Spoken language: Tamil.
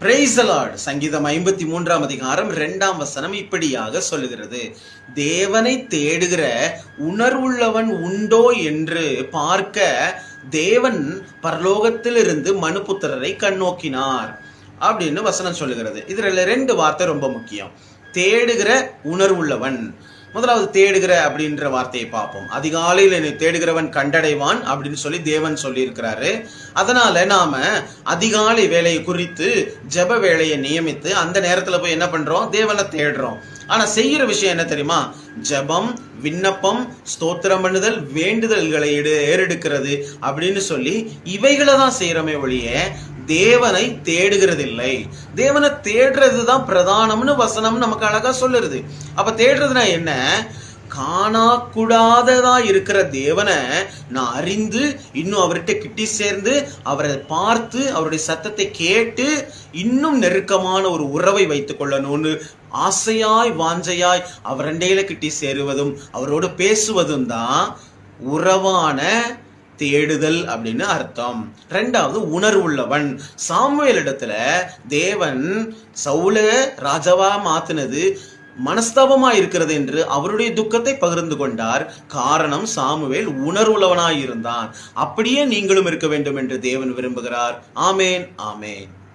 பிரைசலாட் சங்கீதம் ஐம்பத்தி மூன்றாம் அதிகாரம் இரண்டாம் வசனம் இப்படியாக சொல்லுகிறது. தேவனை தேடுகிற உணர்வுள்ளவன் உண்டோ என்று பார்க்க தேவன் பரலோகத்திலிருந்து மனுபுத்திரரை கண்ணோக்கினார். அப்படின்னு வசனம் சொல்லுகிறது. இதுல ரெண்டு வார்த்தை ரொம்ப முக்கியம். தேடுகிற உணர்வுள்ளவன். முதலாவது தேடுகிற அப்படின்ற வார்த்தையை பார்ப்போம். அதிகாலையில் என்னை தேடுகிறவன் கண்டடைவான் அப்படின்னு சொல்லி தேவன் சொல்லியிருக்கிறாரு. அதனால நாம அதிகாலை வேலையை குறித்து ஜெப வேலையை நியமித்து அந்த நேரத்துல போய் என்ன பண்றோம்? தேவனை தேடுறோம். ஆனா செய்யற விஷயம் என்ன தெரியுமா? ஜெபம் விண்ணப்பம் ஸ்தோத்திரம் பண்ணுதல் வேண்டுதல்களை எடு- ஏறெடுக்கிறது அப்படின்னு சொல்லி இவைகளை தான் செய்யறமே ஒழிய தேவனை தேடுகிறதில்லை. தேவனை தேடுறது தான் பிரதானம்னு வசனம் நமக்கு அழகா சொல்லுறது. அப்ப தேடுறதுனா என்ன? காணாக்கூடாததா இருக்கிற தேவனை நான் அறிந்து இன்னும் அவர்கிட்ட கிட்டி சேர்ந்து அவரை பார்த்து அவருடைய சத்தத்தை கேட்டு இன்னும் நெருக்கமான ஒரு உறவை வைத்துக் கொள்ளணும்னு ஆசையாய் வாஞ்சையாய் அவர் ரெண்டையில கிட்டி சேருவதும் அவரோடு பேசுவதும் தான் உறவான தேடுதல் அப்படின்னு அர்த்தம். ரெண்டாவது உணர்வுள்ளவன். சாமுவேல் இடத்துல தேவன் சவுல ராஜாவா மாத்தினது மனஸ்தாபமா இருக்கிறது என்று அவருடைய துக்கத்தை பகிர்ந்து கொண்டார். காரணம் சாமுவேல் உணர்வுள்ளவனாய் இருந்தான் அப்படியே நீங்களும் இருக்க வேண்டும் என்று தேவன் விரும்புகிறார். ஆமேன் ஆமேன்.